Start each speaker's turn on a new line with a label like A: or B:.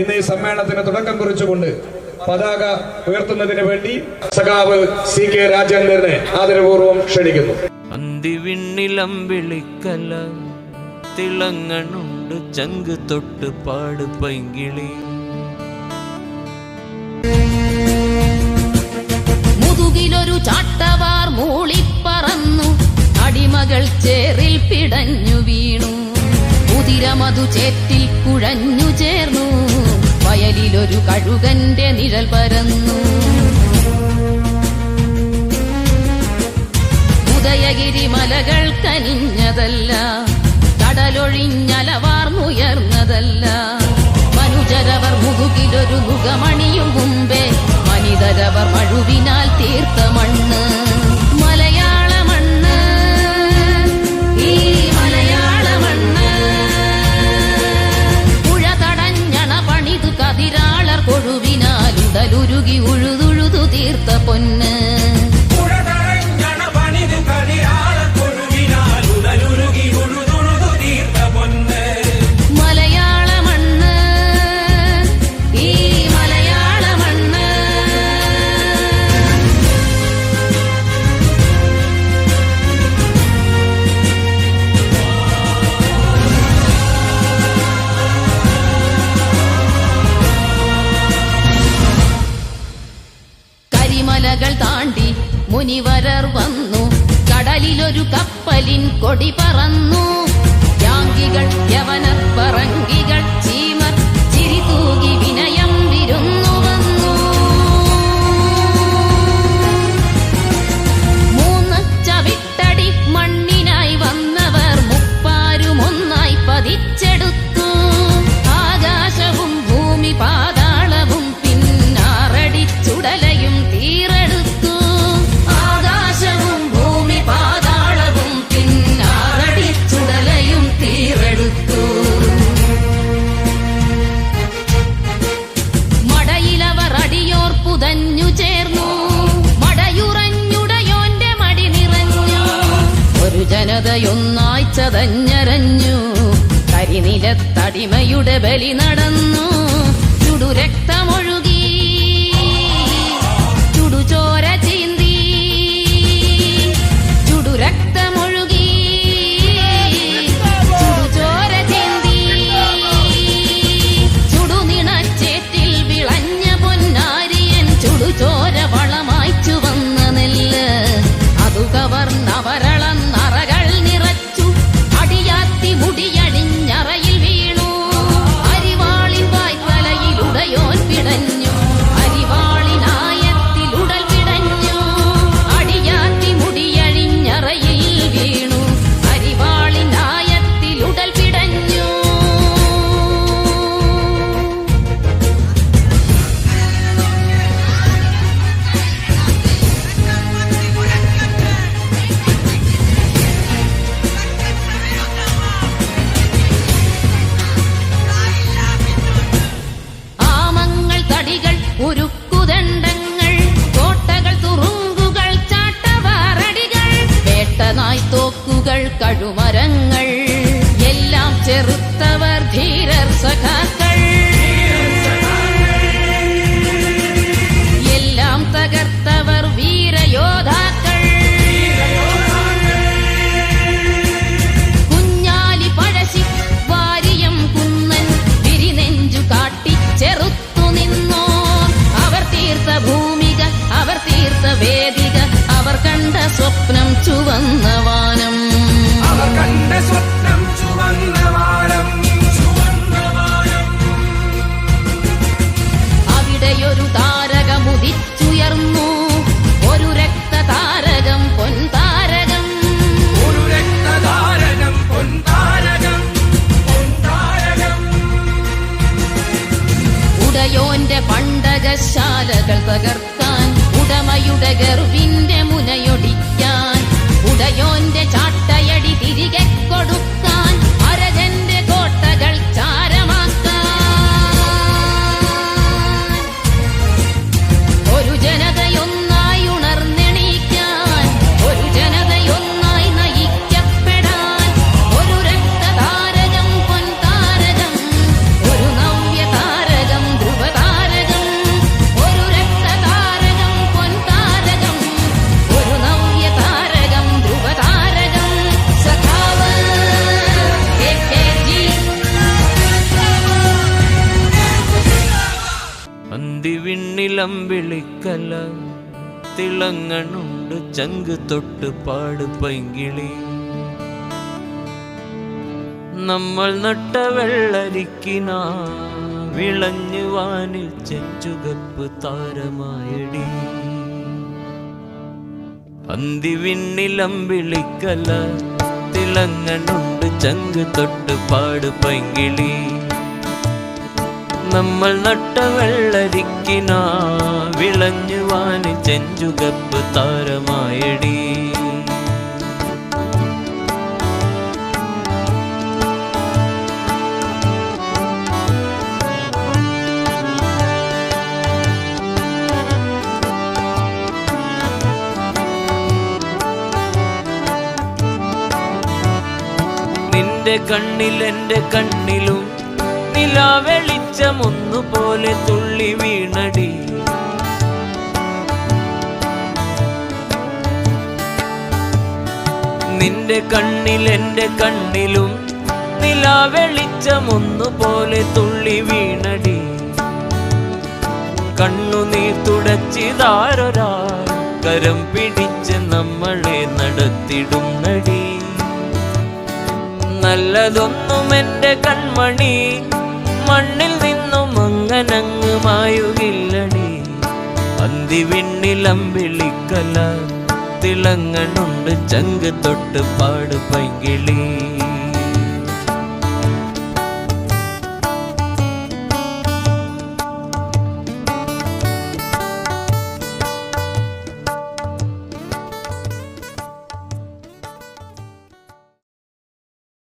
A: ഇന്ന് ഈ സമ്മേളനത്തിന് തുടക്കം കുറിച്ചുകൊണ്ട് പതാക ഉയർത്തുന്നതിന് വേണ്ടി സഖാവ് സി കെ രാജേന്ദ്രനെ ആദരപൂർവം ക്ഷണിക്കുന്നു.
B: അന്തിവിണ്ണിലം വിളിക്കല തിളങ്ങണുണ്ട് ചങ്ക് തൊട്ട് പാട് പൈങ്കിളി.
C: മുതുകിലൊരു ചാട്ടവാർ മൂളിപ്പറന്നു അടിമകൾ ചേറിൽ പിടഞ്ഞു വീണു. കുതിരമതു ചേറ്റിൽ കുഴഞ്ഞു ചേർന്നു. വയലിലൊരു കഴുകന്റെ നിഴൽ പരന്നു. ഉദയഗിരി മലകൾ കനിഞ്ഞതല്ല കടലൊഴിഞ്ഞലവാർന്നുയർന്നതല്ല. മനുജരവർ മുതുകിലൊരു മുഖമണിയും മുമ്പേ മനിതരവർ മഴുവിനാൽ തീർത്ത മണ്ണ്. കരിമലകൾ താണ്ടി മുനിവരർ വന്നു. കടലിലൊരു കപ്പലിൻ കൊടി പറന്നു. യാങ്കികൾ യവനർ പറങ്കികൾ ജനതയൊന്നായി ചതഞ്ഞരഞ്ഞു കരിനിലത്തടിമയുടെ ബലി നടന്നു. ചുടുരക്തമൊഴുകി സ്വപ്നം ചുവന്ന വാനം.
D: അവർ കണ്ട സ്വപ്നം ചുവന്ന വാനം
C: അവിടെയൊരു താരകമുദിച്ചുയർന്നു ഒരു രക്തതാരകം പൊൻതാരകം.
D: ഒരു രക്തതാരകം പൊൻതാരകം പൊൻതാരകം.
C: ഉടയോന്റെ പണ്ടകശാലകൾ തകർക്കാൻ ഉടമയുടെ ഗർവിന്റെ മുനയൊടിക്കാൻ ഉടയോന്റെ ചാട്ടയടി തിരികെ കൊടുക്കാൻ
B: അന്തിവിണ്ണിലമ്പിളിക്കല തിളങ്ങണുണ്ട് ചങ്ക് തൊട്ട് പാട് പൈങ്കിളി. നമ്മൾ നട്ട വെള്ളരിക്കിന വിളഞ്ഞു വാനിൽ ചെഞ്ചുകപ്പ് താരമായടി. അന്തിവിണ്ണിലമ്പിളിക്കല തിളങ്ങണുണ്ട് ചങ്ക് തൊട്ട് പാട് പൈങ്കിളി. നമ്മൾ നട്ട വെള്ളരിക്കിന വിളഞ്ഞു വാനി ചെഞ്ചുകപ്പ് താരമായടി. നിന്റെ കണ്ണിൽ എന്റെ കണ്ണിലും നിലാവെളിച്ചം ഒന്നുപോലെ തുള്ളി വീണടി. നിന്റെ കണ്ണിൽ എന്റെ കണ്ണിലും നിലാവെളിച്ചം പോലെ തുള്ളി വീണടി. കണ്ണുനീർ തുടച്ചിതാരൊരാൾ കരം പിടിച്ച് നമ്മളെ നടത്തിടുന്നടി. നല്ലതൊന്നും എന്റെ കൺമണി മണ്ണിൽ നിന്നും അങ്ങനങ്ങ് മായുകില്ലടി. വിളിക്കല തിളങ്ങണുണ്ട് ചങ്ക് തൊട്ട് പാട് പൈങ്കിളി.